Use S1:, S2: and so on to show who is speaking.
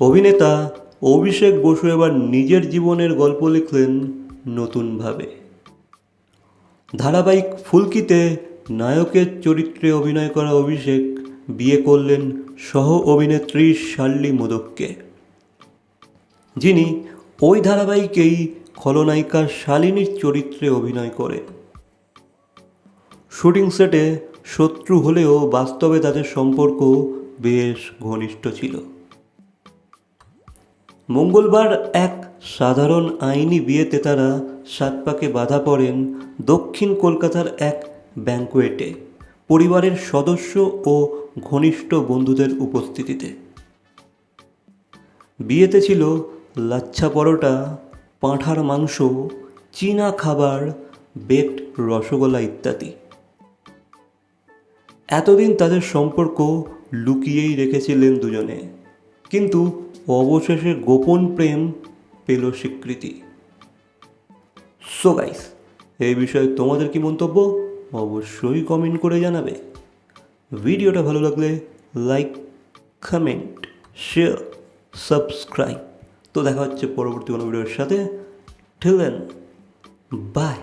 S1: অভিনেতা অভিষেক বসু এবার নিজের জীবনের গল্প লিখলেন নতুনভাবে। ধারাবাহিক ফুলকিতে নায়কের চরিত্রে অভিনয় করা অভিষেক বিয়ে করলেন সহ অভিনেত্রী শার্লি মোদককে। যিনি ওই ধারাবাহিকেই খলনায়িকা শালিনীর চরিত্রে অভিনয় করেন। শুটিং সেটে শত্রু হলেও বাস্তবে তাদের সম্পর্ক বেশ ঘনিষ্ঠ ছিল। মঙ্গলবার এক সাধারণ আইনি বিয়েতে তারা সাত পাকে বাধা পড়েন দক্ষিণ কলকাতার এক ব্যাঙ্কোয়েটে পরিবারের সদস্য ও ঘনিষ্ঠ বন্ধুদের উপস্থিতিতে। বিয়েতে ছিল লাচ্ছা পরোটা, পাঁঠার মাংস, চীনা খাবার, বেকড রসগোল্লা ইত্যাদি। এতদিন তাদের সম্পর্ক লুকিয়েই রেখেছিলেন দুজনে। কিন্তু অবশেষে গোপন প্রেম পেল স্বীকৃতি। সো গাইস এই বিষয়ে তোমাদের কি মন্তব্য? অবশ্যই কমেন্ট করে জানাবে। ভিডিওটা ভালো লাগলে লাইক কমেন্ট শেয়ার সাবস্ক্রাইব তো দেখা হচ্ছে পরবর্তী কোনো ভিডিওর সাথে। ঠিলেন বাই